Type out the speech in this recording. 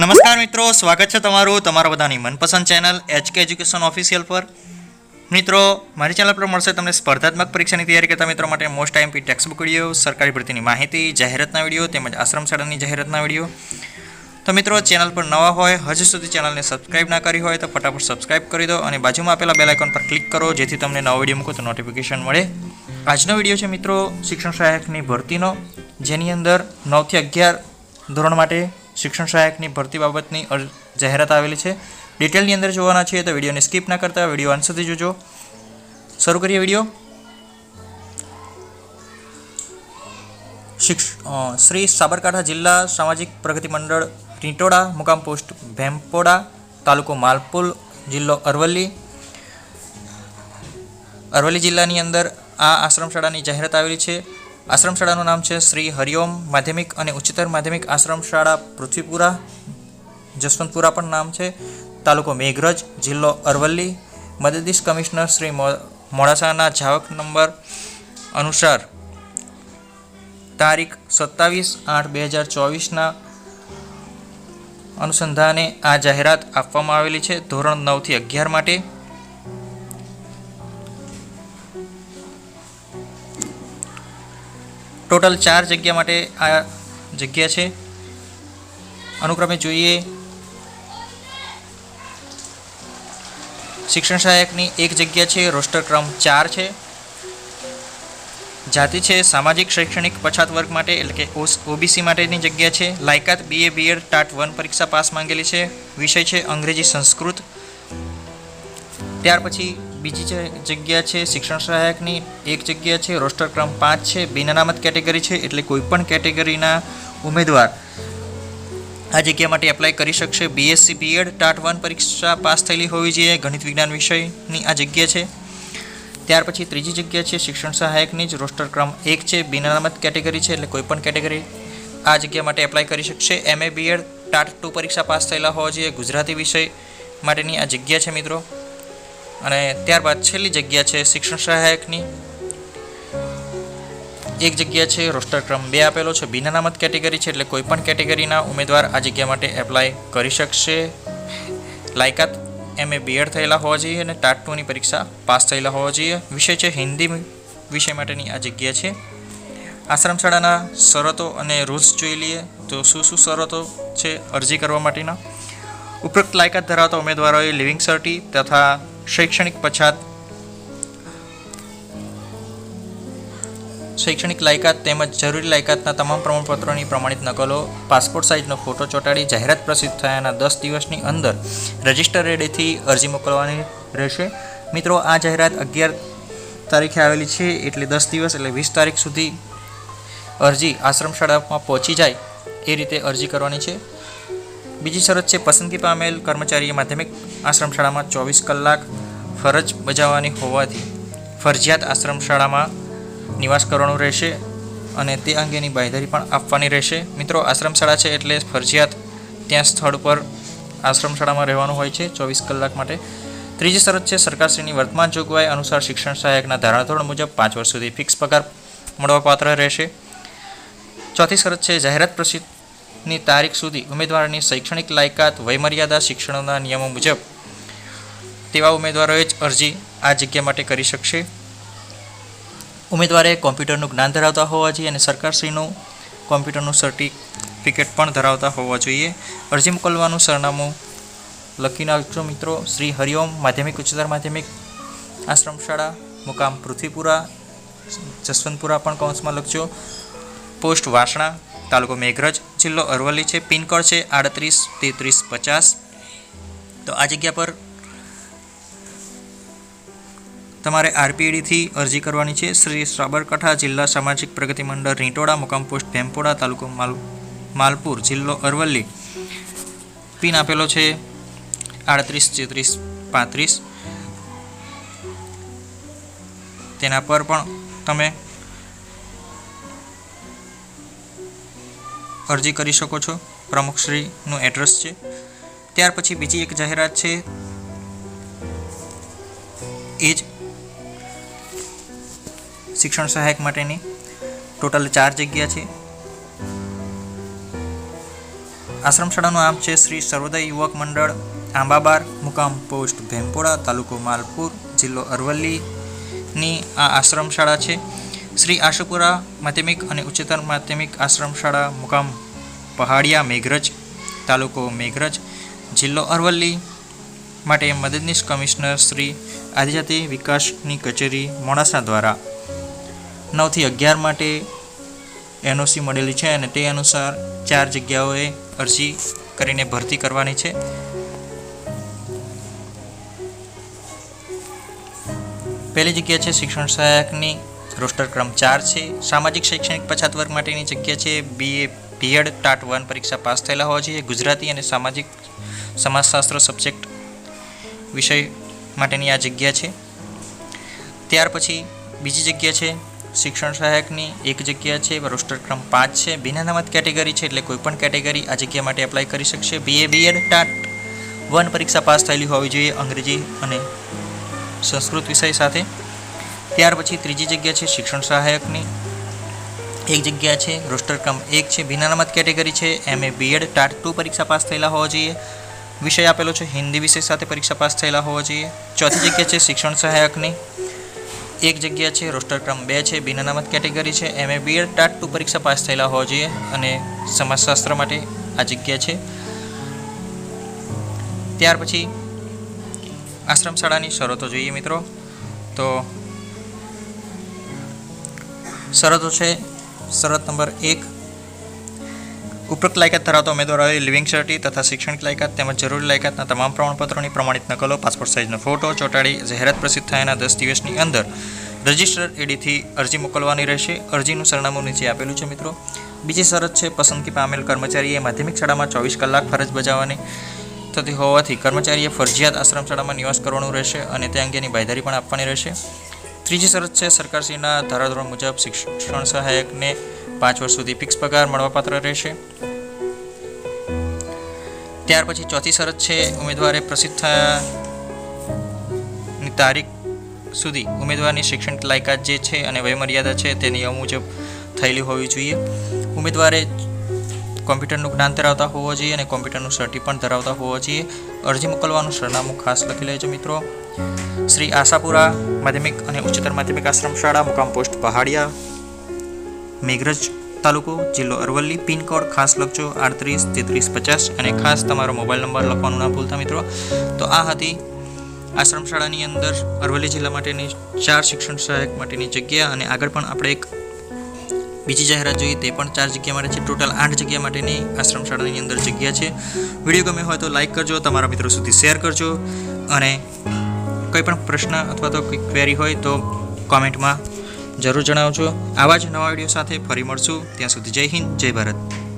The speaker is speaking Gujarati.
નમસ્કાર મિત્રો, સ્વાગત છે તમારું તમારા બધાની મનપસંદ ચેનલ એચકે એજ્યુકેશન ઓફિશિયલ પર. મિત્રો, મારી ચેનલ પર મળશે તમને સ્પર્ધાત્મક પરીક્ષાની તૈયારી કરતા મિત્રો માટે મોસ્ટ ટેક્સ બુક વીડિયો સરકારી ભરતીની માહિતી, જાહેરાતના વીડિયો તેમજ આશ્રમ શાળાની જાહેરાતના વીડિયો તો મિત્રો, ચેનલ પર નવા હોય, હજુ સુધી ચેનલને સબસ્ક્રાઇબ ના કરી હોય તો ફટાફટ સબસ્ક્રાઇબ કરી દો અને બાજુમાં આપેલા બેલ આઇકોન પર ક્લિક કરો, જેથી તમને નવો વીડિયો મૂકો તો નોટિફિકેશન મળે. આજનો વીડિયો છે મિત્રો, શિક્ષણ સહાયકની ભરતીનો, જેની અંદર નવથી અગિયાર ધોરણ માટે શિક્ષણ સહાયકની ભરતી બાબતની જાહેરાત આવેલી છે. ડિટેલની અંદર જોવાના છીએ તો વિડીયોને સ્કીપ ના કરતા વીડિયો અંત જોજો. શરૂ કરીએ વીડિયો. શિક્ષ શ્રી સાબરકાંઠા જિલ્લા સામાજિક પ્રગતિ મંડળ ટીટોડા મુકામ પોસ્ટ ભેમપોડા, તાલુકો માલપુલ જિલ્લો અરવલ્લી. અરવલ્લી જિલ્લાની અંદર આ આશ્રમ શાળાની જાહેરાત આવેલી છે. આશ્રમ શાળાનું નામ છે શ્રી હરિઓમ માધ્યમિક અને ઉચ્ચતર માધ્યમિક આશ્રમ શાળા પૃથ્વીપુરા. જસવંતપુરા પણ નામ છે. તાલુકો મેઘરજ, જિલ્લો અરવલ્લી. મદદીશ કમિશનર શ્રી મોડાસાના જાવક નંબર અનુસાર તારીખ સત્તાવીસ આઠ બે હજાર ચોવીસના અનુસંધાને આ જાહેરાત આપવામાં આવેલી છે ધોરણ નવથી અગિયાર માટે. ટોટલ ચાર જગ્યા માટે આ જગ્યા છે. અનુક્રમે જોઈએ. શિક્ષણ સહાયકની એક જગ્યા છે, રોસ્ટર ક્રમ ચાર છે. જાતિ છે, સામાજિક, શૈક્ષણિક, પછાત વર્ગ માટે એટલે કે ઓબીસી માટેની જગ્યા છે. લાયકાત BA B Ed TAT one પરીક્ષા પાસ માંગેલી છે. વિષય છે અંગ્રેજી સંસ્કૃત. ત્યાર પછી બીજી જગ્યા છે, શિક્ષણ સહાયકની, એક જગ્યા છે, રોસ્ટર ક્રમ પાંચ છે, બિનઅનામત કેટેગરી છે, એટલે કોઈપણ કેટેગરીના ઉમેદવાર આ જગ્યા માટે એપ્લાય કરી શકશે. BSc B Ed TAT one પરીક્ષા પાસ થયેલી હોવી જોઈએ, ગણિત વિજ્ઞાન વિષયની આ જગ્યા છે. ત્યાર પછી ત્રીજી જગ્યા છે, શિક્ષણ સહાયકની જ, રોસ્ટર ક્રમ એક છે બિન અનામત કેટેગરી છે, એટલે કોઈપણ કેટેગરી આ જગ્યા માટે એપ્લાય કરી શકશે. MA B Ed TAT two પરીક્ષા પાસ થયેલા હોવા જોઈએ, ગુજરાતી વિષય માટેની આ જગ્યા છે મિત્રો. અને ત્યારબાદ છેલ્લી જગ્યા છે શિક્ષણ સહાયકની. એક જગ્યા છે રોસ્ટર ક્રમ બે આપેલો છે. બિન અનામત કેટેગરી છે એટલે કોઈપણ કેટેગરીના ઉમેદવાર આ જગ્યા માટે એપ્લાય કરી શકશે. લાયકાત એમ એ બીએડ થયેલા હોવા જોઈએ અને ટાટ ટુની પરીક્ષા પાસ થયેલા હોવા જોઈએ. વિષય છે હિન્દી વિષય માટેની આ જગ્યા છે. આશ્રમ શાળાના શરતો અને રૂલ્સ જોઈ લઈએ તો શું શું શરતો છે અરજી કરવા માટેના. ઉપરોક્ત લાયકાત ધરાવતા ઉમેદવારોએ લિવિંગ સર્ટી તથા શૈક્ષણિક પછાત. શૈક્ષણિક લાયકાત તેમજ જરૂરી લાયકાતના તમામ પ્રમાણપત્રોની પ્રમાણિત નકલો, પાસપોર્ટ સાઇઝનો ફોટો ચોંટાડી જાહેરાત પ્રસિદ્ધ થયાના દસ દિવસની અંદર રજિસ્ટર રેડીથી અરજી મોકલવાની રહેશે. મિત્રો, આ જાહેરાત અગિયાર તારીખે આવેલી છે, એટલે દસ દિવસ, એટલે વીસ તારીખ સુધી અરજી આશ્રમ શાળામાં પહોંચી જાય એ રીતે અરજી કરવાની છે. બીજી શરત છે પસંદગી પામેલ કર્મચારીએ માધ્યમિક આશ્રમ શાળામાં ચોવીસ કલાક ફરજ બજાવવાની હોવાથી ફરજિયાત આશ્રમ શાળામાં નિવાસ કરવાનું રહેશે અને તે અંગેની બાંયધરી પણ આપવાની રહેશે. મિત્રો આશ્રમ શાળા છે એટલે ફરજિયાત ત્યાં સ્થળ પર આશ્રમ શાળામાં રહેવાનું હોય છે ચોવીસ કલાક માટે. ત્રીજી શરત છે સરકારશ્રીની વર્તમાન જોગવાઈ અનુસાર શિક્ષણ સહાયકના ધારાધોરણ મુજબ પાંચ વર્ષ સુધી ફિક્સ પગાર મળવાપાત્ર રહેશે. ચોથી શરત છે જાહેરાત પ્રસિદ્ધની તારીખ સુધી ઉમેદવારની શૈક્ષણિક લાયકાત, વયમર્યાદા, શિક્ષણના નિયમો મુજબ તેવા ઉમેદવારોએ જ અરજી આ જગ્યા માટે કરી શકશે. ઉમેદવારે કોમ્પ્યુટરનું જ્ઞાન ધરાવતા હોવા જોઈએ અને સરકારશ્રીનું કોમ્પ્યુટરનું સર્ટિફિકેટ પણ ધરાવતા હોવા જોઈએ. અરજી મોકલવાનું સરનામું લખી નાખજો મિત્રો. શ્રી હરિઓમ માધ્યમિક, ઉચ્ચતર માધ્યમિક આશ્રમ શાળા મુકામ પૃથ્વીપુરા, જસવંતપુરા પણ કૌંસમાં લખજો. પોસ્ટ વાસણા, તાલુકો મેઘરજ. જિલ્લો અરવલ્લી છે. પિનકોડ છે આડત્રીસ, તેત્રીસ, પચાસ. તો આ જગ્યા પર તમારે આરપીડીથી અરજી કરવાની છે. શ્રી સાબરકાંઠા જિલ્લા સામાજિક પ્રગતિ મંડળ રીંટોડા મુકામ પોસ્ટ ભેમપોડા તાલુકો માલ, માલપુર જિલ્લો અરવલ્લી. પિન આપેલો છે આડત્રીસ, તેત્રીસ, પાંત્રીસ. તેના પર પણ તમે અરજી કરી શકો છો. પ્રમુખશ્રીનું એડ્રેસ છે. ત્યાર પછી બીજી એક જાહેરાત છે. એ જ શિક્ષણ સહાયક માટેની. ટોટલ ચાર જગ્યા છે. આશ્રમ શાળાનું નામ છે શ્રી સર્વોદય યુવક મંડળ, આંબાબાર, મુકામ પોસ્ટ ભેમપોડા તાલુકો માલપુર, જિલ્લો અરવલ્લીની આ આશ્રમ શાળા છે. શ્રી આશુપુરા માધ્યમિક અને ઉચ્ચતર માધ્યમિક આશ્રમ શાળા મુકામ પહાડિયા મેઘરજ, તાલુકો મેઘરજ, જિલ્લો અરવલ્લી માટે મદદનીશ કમિશનર શ્રી આદિજાતિ વિકાસની કચેરી મોડાસા દ્વારા. નવથી અગિયાર માટે એનઓસી મળેલી છે અને તે અનુસાર ચાર જગ્યાઓએ અરજી કરીને ભરતી કરવાની છે. પહેલી જગ્યા છે શિક્ષણ સહાયકની રોસ્ટર ક્રમ ચાર છે. સામાજિક શૈક્ષણિક પછાત વર્ગ માટેની જગ્યા છે. BA B Ed TAT one પરીક્ષા પાસ થયેલા હોવા જોઈએ. ગુજરાતી અને સામાજિક સમાજશાસ્ત્ર સબ્જેક્ટ વિષય માટેની આ જગ્યા છે. ત્યાર પછી બીજી જગ્યા છે. શિક્ષણ સહાયકની એક જગ્યા છે. રોસ્ટર ક્રમ પાંચ છે. બિનાનામત કેટેગરી છે એટલે કોઈપણ કેટેગરી આ જગ્યા માટે એપ્લાય કરી શકશે. BA B Ed TAT one પરીક્ષા પાસ થયેલી હોવી જોઈએ અંગ્રેજી અને સંસ્કૃત વિષય સાથે. ત્યાર પછી ત્રીજી જગ્યા છે શિક્ષણ સહાયકની. એક જગ્યા છે રોસ્ટર ક્રમ એક છે બિનાનામત કેટેગરી છે. M A B Ed TAT two પરીક્ષા પાસ થયેલા હોવા જોઈએ. વિષય આપેલો છે હિન્દી વિષય સાથે પરીક્ષા પાસ થયેલા હોવા જોઈએ. ચોથી જગ્યા છે શિક્ષણ સહાયકની. એક જગ્યા છે રોસ્ટર ક્રમ બે છે બિનાનામત કેટેગરી છે. M A B Ed TAT two પરીક્ષા પાસ થયેલા હોવા જોઈએ અને સમાજશાસ્ત્ર માટે આ જગ્યા છે. ત્યાર પછી આશ્રમ શાળાની શરતો જોઈએ મિત્રો. તો શરતો છે. શરત નંબર એક. ઉપરોક્ત લાયકાત ધરાવતા ઉમેદવારોએ લિવિંગ સર્ટી તથા શૈક્ષણિક લાયકાત તેમજ જરૂરી લાયકાતના તમામ પ્રમાણપત્રોની પ્રમાણિત નકલો, પાસપોર્ટ સાઇઝનો ફોટો, ચોંટાડી જાહેરાત પ્રસિદ્ધ થયાના દસ દિવસની અંદર રજિસ્ટર એડીથી અરજી મોકલવાની રહેશે. અરજીનું સરનામું નીચે આપેલું છે મિત્રો. બીજી શરત છે પસંદગી પામેલ કર્મચારીએ માધ્યમિક શાળામાં ચોવીસ કલાક ફરજ બજાવવાની થતી હોવાથી કર્મચારીએ ફરજિયાત આશ્રમ શાળામાં નિવાસ કરવાનું રહેશે અને તે અંગેની બાંયધરી પણ આપવાની રહેશે. ત્રીજી શરત છે, સરકારશ્રીના ધારાધોરણ મુજબ શિક્ષણ સહાયકને પાંચ વર્ષ સુધી ફિક્સ પગાર મળવાપાત્ર રહેશે. ત્યાર પછી ચોથી શરત છે, ઉમેદવારે પ્રસિદ્ધ તારીખ સુધી ઉમેદવારની શૈક્ષણિક લાયકાત જે છે અને વયમર્યાદા છે તે નિયમ મુજબ થયેલી હોવી જોઈએ. ઉમેદવારે કોમ્પ્યુટરનું જ્ઞાન ધરાવતા હોવો જોઈએ અને કોમ્પ્યુટરનું સર્ટી પણ ધરાવતા હોવા જોઈએ. અરજી મોકલવાનું સરનામું ખાસ લખી લેજો મિત્રો. શ્રી આશાપુરા માધ્યમિક અને ઉચ્ચતર માધ્યમિક આશ્રમ શાળા, મુકામ પોસ્ટ પહાડિયા, મેઘરજ તાલુકો, જિલ્લો અરવલ્લી. પિનકોડ ખાસ લખજો આડત્રીસ, તેત્રીસ, પચાસ અને ખાસ તમારો મોબાઈલ નંબર લખવાનું ના ભૂલતા મિત્રો. તો આ હતી આશ્રમ શાળાની અંદર અરવલ્લી જિલ્લા માટેની ચાર શિક્ષણ સહાયક માટેની જગ્યા અને આગળ પણ આપણે એક બીજી જાહેરાત જોઈએ તે પણ ચાર જગ્યા માટે છે. ટોટલ આઠ જગ્યા માટેની આશ્રમ શાળાની અંદર જગ્યા છે. વીડિયો ગમે હોય તો લાઈક કરજો, તમારા મિત્રો સુધી શેર કરજો અને કોઈ પણ પ્રશ્ન અથવા તો કોઈ ક્વેરી હોય તો કોમેન્ટમાં જરૂર જણાવજો. આવા જ નવા વીડિયો સાથે ફરી મળશું. ત્યાં સુધી જય હિન્દ, જય ભારત.